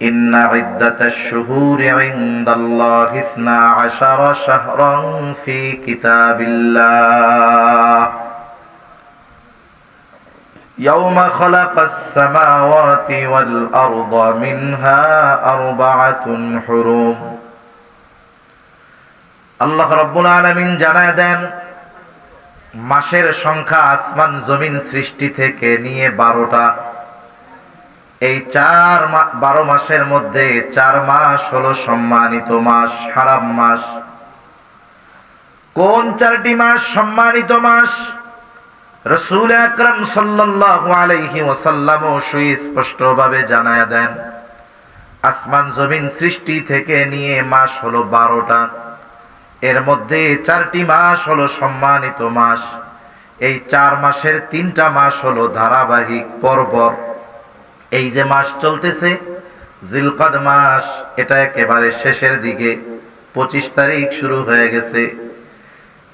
إن عدة الشهور عند الله اثنا عشر شهرا في كتاب الله يوم خلق السماوات والأرض منها أربعة حروم আল্লাহ রব্বুল আলমিন জানায় দেন মাসের সংখ্যা আসমান জমিন সৃষ্টি থেকে নিয়ে বারোটা এই চার বারো মাসের মধ্যে চার মাস হলো সম্মানিত মাস, হারাম মাস। কোন চারটি মাস সম্মানিত মাস? রসুল আকরম সাল্লাল্লাহু আলাইহি ওয়াসাল্লাম সুস্পষ্ট ভাবে জানায় দেন, আসমান জমিন সৃষ্টি থেকে নিয়ে মাস হলো বারোটা। এর মধ্যে চারটি মাস হলো সম্মানিত মাস। এই চার মাসের তিনটা মাস হলো ধারাবাহিক পরপর এই যে মাস চলতেছে, জিলকদ মাস, এটা একেবারে শেষের দিকে, পঁচিশ তারিখ শুরু হয়ে গেছে।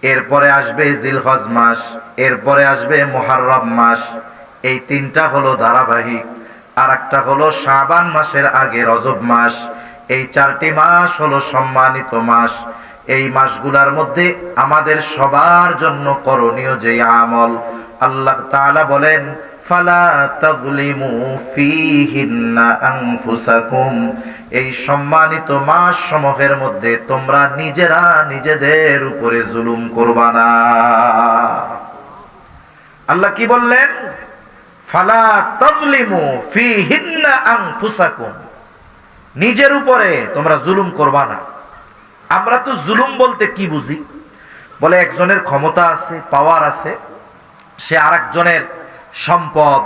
এরপরে আসবে জিলহজ মাস, এরপরে আসবে মোহাররম মাস। এই তিনটা হলো ধারাবাহিক আর একটা হলো শাবান মাসের আগে রজব মাস। এই চারটি মাস হলো সম্মানিত মাস। এই মাসগুলার মধ্যে আমাদের সবার জন্য করণীয় যে আমল, আল্লাহ তাআলা বলেন ফালা তাযলিমু ফীহিন্না আনফুসাকুম। এই সম্মানিত মাস সমূহের মধ্যে তোমরা নিজেরা নিজেদের উপরে জুলুম করবা না। আল্লাহ কি বললেন? ফালা তাযলিমু ফীহিন্না আনফুসাকুম। নিজের উপরে তোমরা জুলুম করবা না। আমরা তো জুলুম বলতে কি বুঝি? বলে একজনের ক্ষমতা আছে পাওয়ার আছে, সে আরেকজনের সম্পদ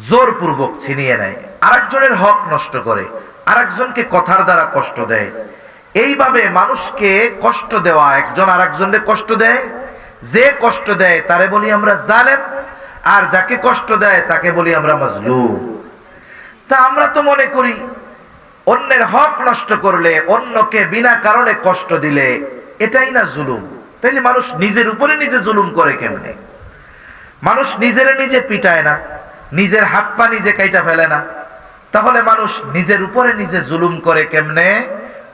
জোরপূর্বক ছিনিয়ে নেয়। আরেকজনের হক নষ্ট করে, আরেকজনকে কথার দ্বারা কষ্ট দেয়। এইভাবে মানুষকে কষ্ট দেওয়া, একজন আরেকজনকে কষ্ট দেয়। যে কষ্ট দেয়, তারে বলি আমরা জালেম, আর যাকে কষ্ট দেয়, তাকে বলি আমরা মজলুম। তা আমরা তো মনে করি, অন্যের হক নষ্ট করলে, অন্যকে বিনা কারণে কষ্ট দিলে, এটাই না জুলুম। তাইলে মানুষ নিজের উপরে নিজে জুলুম করে কেমনে? মানুষ নিজের নিজে পিটায় না, নিজের হাত পা নিজে কাইটা ফেলে না। তাহলে মানুষ নিজের উপরে নিজে জুলুম করে কেমনে?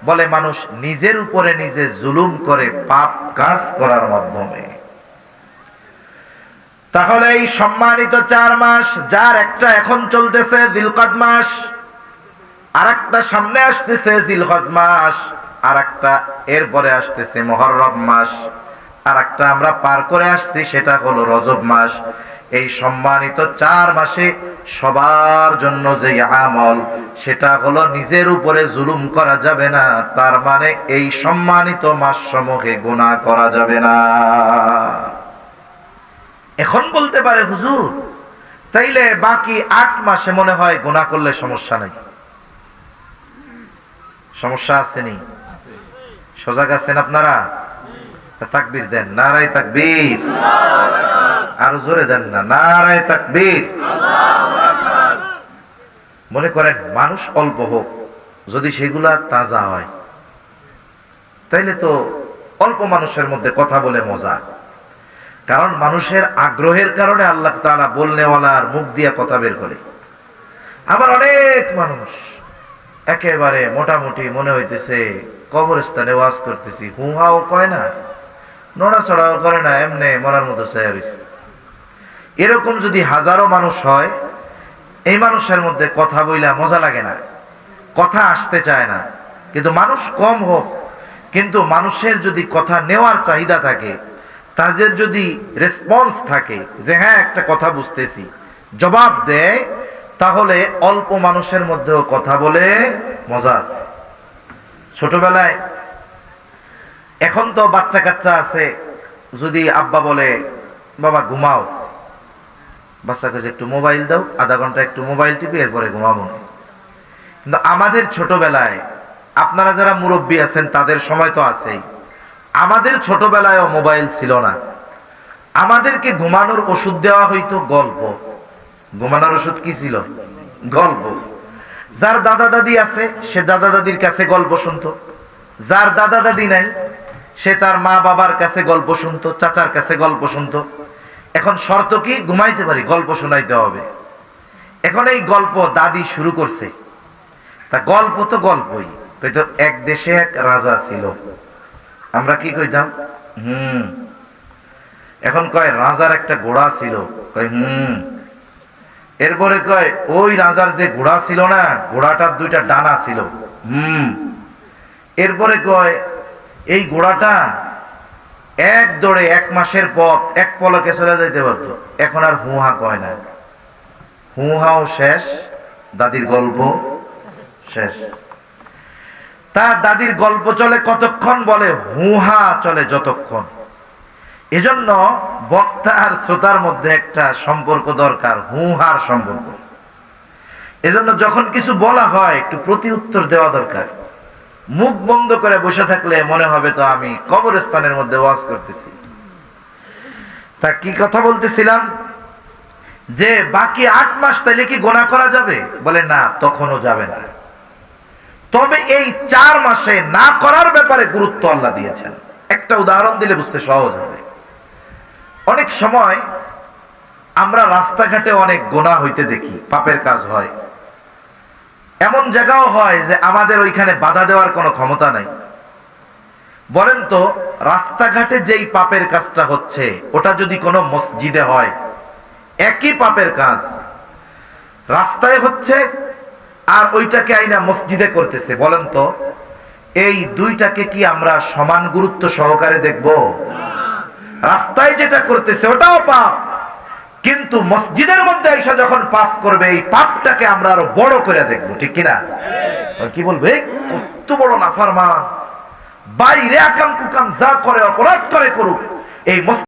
বলে মানুষ নিজের উপরে নিজে জুলুম করে পাপ কাজ করার মাধ্যমে। তাহলে এই সম্মানিত চার মাস যার একটা এখন চলতেছে দিলকাদ মাস আর একটা সামনে আসতেছে জিলহজ মাস আর একটা এরপরে আসতেছে মহররম মাস। আর একটা আমরা পার করে আসছি, সেটা হলো রজব মাস। এই সম্মানিত চার মাসে সবার জন্য যে আমল, সেটা হলো নিজের উপরে জুলুম করা যাবে না, তার মানে এই সম্মানিত মাস সমূহে গুণা করা যাবে না। এখন বলতে পারে, হুজুর, তাইলে বাকি আট মাসে মনে হয় গুণা করলে সমস্যা নেই। সমস্যা আসেনি সজাগ আছেন আপনারা? তাকবীর দেন, নারায় তাকবীর। আরও জোরে দেন না, নারায় তাকবীর। মনে করেন মানুষ অল্প হোক, যদি সেগুলা তাজা হয়, তাইলে তো অল্প মানুষের মধ্যে কথা বলে মজা। কারণ মানুষের আগ্রহের কারণে আল্লাহ তাআলা বলনেওয়ালার মুখ দিয়া কথা বের করে। আবার অনেক মানুষ একেবারে মোটামুটি মনে হইতেছে কবরস্থানে ওয়াজ করতেছি, হুহাও কয় না? নড়াচড়াও করে না, এমনি মরার মতো এরকম যদি হাজারো মানুষ হয়, এই মানুষের মধ্যে কথা বইলা মজা লাগে না, কথা আসতে চায় না। কিন্তু মানুষ কম হোক, কিন্তু মানুষের যদি কথা নেওয়ার চাহিদা থাকে, তাদের যদি রেসপন্স থাকে যে হ্যাঁ একটা কথা বুঝতেছি। জবাব দেয়, তাহলে অল্প মানুষের মধ্যেও কথা বলে মজা আছে। ছোটবেলায় এখন তো বাচ্চা কাচ্চা আছে, যদি আব্বা বলে, বাবা, ঘুমাও। বাচ্চাকে যে একটু মোবাইল দাও, আধা ঘণ্টা একটু মোবাইল টিপি, এরপরে ঘুমাবো। কিন্তু আমাদের ছোটবেলায়, আপনারা যারা মুরব্বী আছেন, তাদের সময় তো আছেই। আমাদের ছোটবেলায়ও মোবাইল ছিল না। আমাদেরকে ঘুমানোর ওষুধ দেওয়া হইতো গল্প। ঘুমানোর ওষুধ কি ছিল? গল্প। যার দাদা দাদি আছে, সে দাদা দাদির কাছে গল্প শুনতো। যার দাদা দাদি নাই সে তার মা বাবার কাছে গল্প শুনতো, চাচার কাছে গল্প শুনতো। এখন শর্ত কি? ঘুমাইতে পারি, গল্প শোনাইতে হবে। এখন এই গল্প দাদি শুরু করছে। তা গল্প তো গল্পই তো এক দেশে এক রাজা ছিল। আমরা কি কইতাম? হুম। এখন কয়, রাজার একটা ঘোড়া ছিল। কয়, হুম। এরপরে কয়, ওই রাজার যে ঘোড়া ছিল না ঘোড়াটার দুইটা ডানা ছিল। হুম। এরপরে কয় এই ঘোড়াটা এক দৌড়ে এক মাসের পথ, এক পলকে চলে যাইতে পারতো। এখন আর হুহা কয় না। হুহাও শেষ, দাদির গল্প শেষ। তার দাদির গল্প চলে কতক্ষণ বলে হুহা চলে যতক্ষণ। এজন্য বক্তা আর শ্রোতার মধ্যে একটা সম্পর্ক দরকার হুহার সম্পর্ক। এজন্য যখন কিছু বলা হয়, একটু প্রতি উত্তর দেওয়া দরকার। মুখ বন্ধ করে বসে থাকলে মনে হবে তো আমি কবরস্থানের মধ্যে ওয়াজ করতেছি। তা কি কথা বলতেছিলাম? যে বাকি আট মাস তাইলে কি গোনা করা যাবে? বলে, না, তখনও যাবে না। তবে এই চার মাসে না করার ব্যাপারে গুরুত্ব আল্লাহ দিয়েছেন। একটা উদাহরণ দিলে বুঝতে সহজ হবে। অনেক সময় আমরা রাস্তাঘাটে অনেক গোনা হইতে দেখি, পাপের কাজ হয়। এমন জায়গাও হয় যে আমাদের ওইখানে বাধা দেওয়ার কোনো ক্ষমতা নাই। বলেন তো, রাস্তাঘাটে যেই পাপের কাজটা হচ্ছে, ওটা যদি কোনো মসজিদে হয়, একই পাপের কাজ। রাস্তায় হচ্ছে আর ওইটাকে আইনা মসজিদে করতেছে। বলেন তো, এই দুইটাকে কি আমরা সমান গুরুত্ব সহকারে দেখব? রাস্তায় যেটা করতেছে, ওটাও পাপ। কিন্তু মসজিদের মধ্যে এসে যখন পাপ করবে, এই পাপটাকে আমরা আরও বড় করে দেখব, ঠিক কিনা? কি বলবে কত বড় নাফারমান। বাইরে আকাম কুকাম যা করে, অপরাধ করে করুক, এই